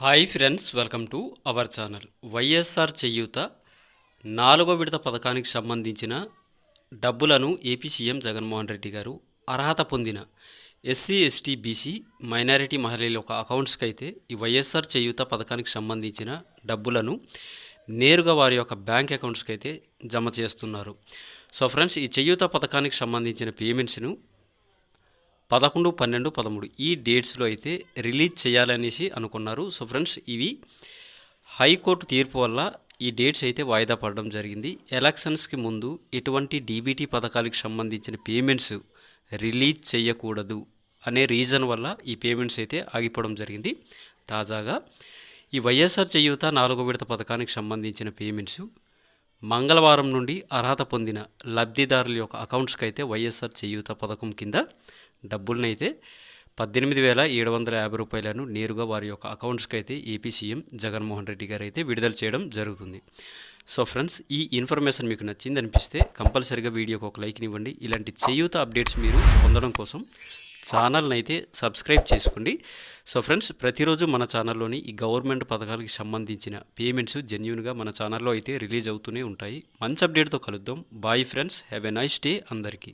Hi friends welcome to our channel. YSR Cheyutha నాలుగో విడత పథకానికి సంబంధించిన డబ్బులను ఏపీ సీఎం జగన్మోహన్ రెడ్డి గారు అర్హత పొందిన ఎస్సీ ఎస్టీ బీసీ మైనారిటీ మహిళల యొక్క అకౌంట్స్కి అయితే ఈ వైఎస్ఆర్ చేయూత పథకానికి సంబంధించిన డబ్బులను నేరుగా వారి యొక్క బ్యాంక్ అకౌంట్స్కి అయితే జమ చేస్తున్నారు. సో ఫ్రెండ్స్ ఈ చేయూత పథకానికి సంబంధించిన పేమెంట్స్ను పదకొండు పన్నెండు పదమూడు ఈ డేట్స్లో అయితే రిలీజ్ చేయాలనేసి అనుకున్నారు. సో ఫ్రెండ్స్ ఇవి హైకోర్టు తీర్పు వల్ల ఈ డేట్స్ అయితే వాయిదా పడడం జరిగింది. ఎలక్షన్స్కి ముందు ఎటువంటి డీబీటీ పథకాలకు సంబంధించిన పేమెంట్స్ రిలీజ్ చేయకూడదు అనే రీజన్ వల్ల ఈ పేమెంట్స్ అయితే ఆగిపోవడం జరిగింది. తాజాగా ఈ వైఎస్ఆర్ చేయూత నాలుగో విడత పథకానికి సంబంధించిన పేమెంట్స్ మంగళవారం నుండి అర్హత పొందిన లబ్ధిదారుల యొక్క అకౌంట్స్కి అయితే వైఎస్ఆర్ చేయూత పథకం కింద డబ్బులనైతే పద్దెనిమిది వేల ఏడు వందల యాభై రూపాయలను నేరుగా వారి యొక్క అకౌంట్స్కి అయితే ఏపీ సీఎం జగన్మోహన్ రెడ్డి గారు అయితే విడుదల చేయడం జరుగుతుంది. సో ఫ్రెండ్స్ ఈ ఇన్ఫర్మేషన్ మీకు నచ్చింది అనిపిస్తే కంపల్సరీగా వీడియోకి ఒక లైక్ ఇవ్వండి. ఇలాంటి చేయూత అప్డేట్స్ మీరు పొందడం కోసం ఛానల్ని అయితే సబ్స్క్రైబ్ చేసుకోండి. సో ఫ్రెండ్స్ ప్రతిరోజు మన ఛానల్లోని ఈ గవర్నమెంట్ పథకాలకు సంబంధించిన పేమెంట్స్ జెన్యున్గా మన ఛానల్లో అయితే రిలీజ్ అవుతూనే ఉంటాయి. మంచి అప్డేట్తో కలుద్దాం. Bye friends have a nice day అందరికీ.